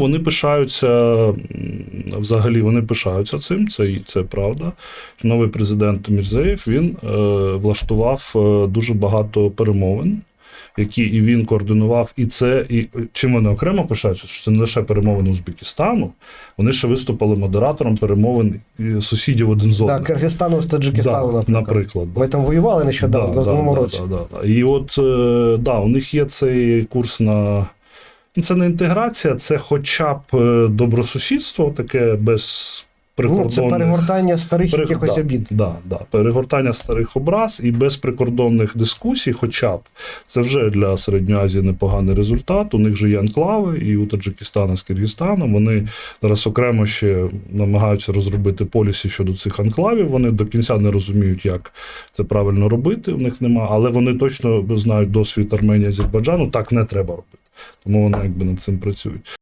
Вони пишаються взагалі, вони пишаються цим. Це і- це правда. Новий президент Мірзеєв він е, влаштував е, дуже багато перемовин. Які і він координував, і це, і чим вони окремо пишаються, що це не лише перемовини Узбекистану, вони ще виступили модератором перемовин сусідів один з одним. Так, Киргизстану з Таджикистану, Да, наприклад. наприклад. Ми там воювали нещодавно, в 22 році. Да, да, да. І от е, да, у них є цей курс на. Ну, Це не інтеграція, це хоча б е, добросусідство, таке без Ну, це перегортання старих Перег- якихось да, обід. Да, да, перегортання старих образ і без прикордонних дискусій, хоча б це вже для Середньої Азії непоганий результат. У них же є анклави, і у Таджикистана з Киргизстаном. Вони зараз окремо ще намагаються розробити полісі щодо цих анклавів. Вони до кінця не розуміють, як це правильно робити. У них нема, але вони точно знають досвід Арменії Азербайджану. Так не треба робити. Тому вони якби над цим працюють.